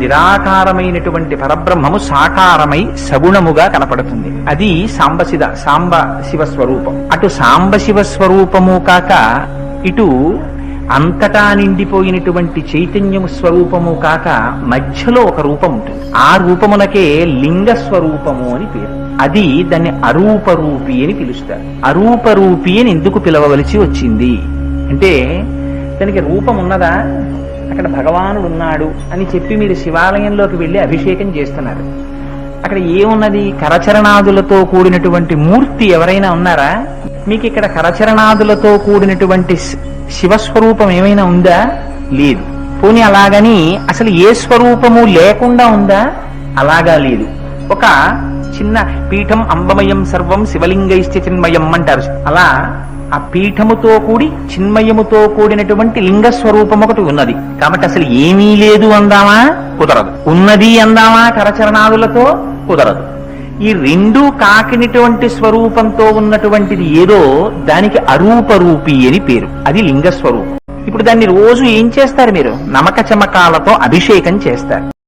నిరాకారమైనటువంటి పరబ్రహ్మము సాకారమై సగుణముగా కనపడుతుంది. అది సాంబశిద సాంబ శివ స్వరూపం. అటు సాంబ శివ స్వరూపము కాక ఇటు అంతటా నిండిపోయినటువంటి చైతన్యము స్వరూపము కాక మధ్యలో ఒక రూపం ఉంటుంది. ఆ రూపమునకే లింగ స్వరూపము అని పేరు. అది దాన్ని అరూపరూపి అని పిలుస్తారు. అరూపరూపి అని ఎందుకు పిలవవలసి వచ్చింది? అంటే దానికి రూపం ఉన్నదా? అక్కడ భగవానుడు ఉన్నాడు అని చెప్పి మీరు శివాలయంలోకి వెళ్ళి అభిషేకం చేస్తున్నారు. అక్కడ ఏమున్నది? కరచరణాదులతో కూడినటువంటి మూర్తి ఎవరైనా ఉన్నారా? మీకు ఇక్కడ కరచరణాదులతో కూడినటువంటి శివస్వరూపం ఏమైనా ఉందా? లేదు. పోనీ అలాగని అసలు ఏ స్వరూపము లేకుండా ఉందా? అలాగా లేదు. ఒక చిన్న పీఠం అంబమయం సర్వం శివలింగైశ్చ చిన్మయం అంటారు. అలా ఆ పీఠముతో కూడి చిన్మయముతో కూడినటువంటి లింగ స్వరూపం ఒకటి ఉన్నది. కాబట్టి అసలు ఏమీ లేదు అందామా? కుదరదు. ఉన్నది అందామా? కరచరణాదులతో కుదరదు. ఈ రెండు కాకినటువంటి స్వరూపంతో ఉన్నటువంటిది ఏదో దానికి అరూపరూపి అని పేరు. అది లింగ స్వరూపం ఇప్పుడు దాన్ని రోజు ఏం చేస్తారు మీరు? నమక చమకాలతో అభిషేకం చేస్తారు.